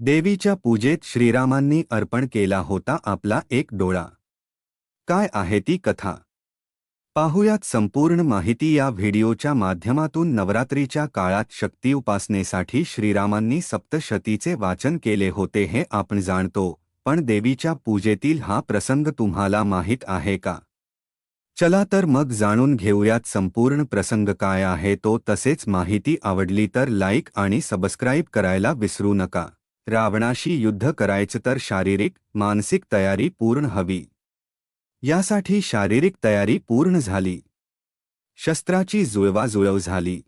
देवीच्या पूजेत श्रीरामांनी अर्पण केला होता आपला एक डोळा. काय आहे ती कथा? पाहुयात संपूर्ण माहिती या व्हिडिओच्या माध्यमातून नवरात्रीच्या काळात शक्ती उपासनेसाठी श्रीरामांनी सप्तशतीचे वाचन केले होते हे आपण जाणतो पण देवीच्या पूजेतील हा प्रसंग तुम्हाला माहीत आहे का? चला तर मग जाणून घेऊयात संपूर्ण प्रसंग काय आहे तो तसेच माहिती आवडली तर लाईक आणि सबस्क्राईब करायला विसरू नका. रावणाशी युद्ध करायचं तर शारीरिक मानसिक तयारी पूर्ण हवी. यासाठी शारीरिक तयारी पूर्ण झाली. शस्त्राची जुळवाजुळव झाली.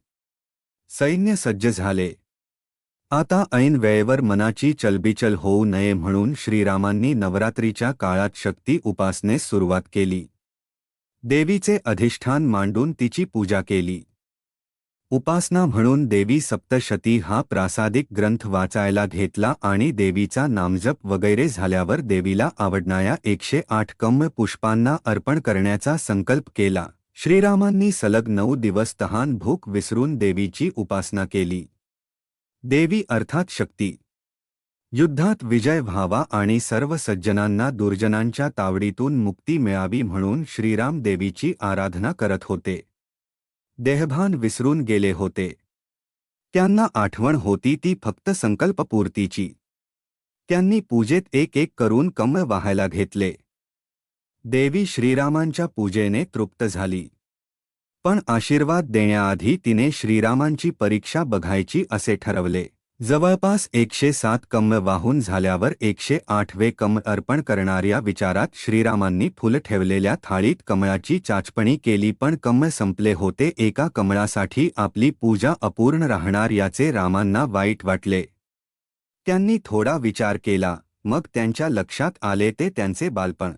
सैन्य सज्ज झाले. आता ऐन वेळेवर मनाची चलबिचल होऊ नये म्हणून श्रीरामांनी नवरात्रीच्या काळात शक्ती उपासनेस सुरुवात केली. देवीचे अधिष्ठान मांडून तिची पूजा केली. उपासना म्हणून देवी सप्तशती हा प्रासादिक ग्रंथ वाचायला घेतला आणि देवीचा नामजप वगैरे झाल्यावर देवीला आवडणाऱ्या एकशे आठ कम्म पुष्पांना अर्पण करण्याचा संकल्प केला. श्रीरामांनी सलग नऊ दिवस तहान भूक विसरून देवीची उपासना केली. देवी अर्थात शक्ती. युद्धात विजय व्हावा आणि सर्व सज्जनांना दुर्जनांच्या तावडीतून मुक्ती मिळावी म्हणून श्रीराम देवीची आराधना करत होते. देहभान विसरून गेले होते. त्यांना आठवण होती ती फक्त संकल्पपूर्तीची. त्यांनी पूजेत एक एक करून कमळ वाहायला घेतले. देवी श्रीरामांच्या पूजेने तृप्त झाली. पण आशीर्वाद देण्याआधी तिने श्रीरामांची परीक्षा बघायची असे ठरवले. जवळपास एकशे सात कम्म वाहून झाल्यावर एकशे आठवे कम्म अर्पण करणाऱ्या विचारात श्रीरामांनी फुल ठेवलेल्या थाळीत कमळाची चाचपणी केली पण कम्म संपले होते एका कमळासाठी आपली पूजा अपूर्ण राहणार याचे रामांना वाईट वाटले. त्यांनी थोडा विचार केला मग त्यांच्या लक्षात आले ते त्यांचे बालपण.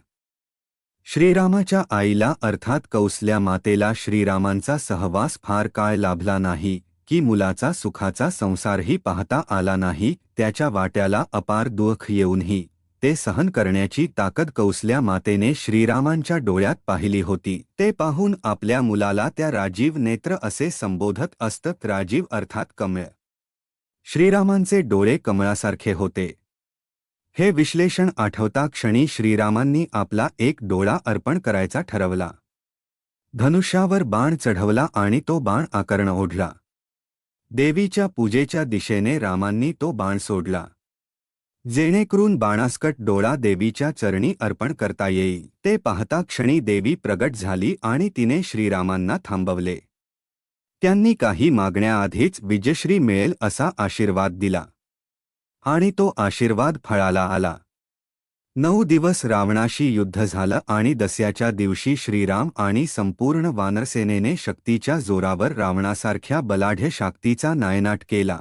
श्रीरामाच्या आईला अर्थात कौसल्या मातेला श्रीरामांचा सहवास फार काळ लाभला नाही. की मुलाचा सुखाचा संसारही पाहता आला नाही त्याच्या वाट्याला अपार दुःख येऊनही ते सहन करण्याची ताकद कौसल्या मातेने श्रीरामांच्या डोळ्यात पाहिली होती. ते पाहून आपल्या मुलाला त्या राजीव नेत्र असे संबोधत असत राजीव अर्थात कमळ. श्रीरामांचे डोळे कमळासारखे होते. हे विश्लेषण आठवता क्षणी श्रीरामांनी आपला एक डोळा अर्पण करायचा ठरवला. धनुष्यावर बाण चढवला आणि तो बाण आकर्ण ओढला. देवीच्या पूजेच्या दिशेने रामांनी तो बाण सोडला. जेणेकरून बाणास्कट डोळा देवीच्या चरणी अर्पण करता येईल. ते पाहता क्षणी देवी प्रगट झाली आणि तिने श्रीरामांना थांबवले. त्यांनी काही मागण्याआधीच विजयश्री मिळेल असा आशीर्वाद दिला. आणि तो आशीर्वाद फळाला आला. नऊ दिवस रावणाशी युद्ध झालं आणि दस्याच्या दिवशी श्रीराम आणि संपूर्ण वानरसेनेने शक्तीच्या जोरावर रावणासारख्या बलाढ्य शाक्तीचा नायनाट केला.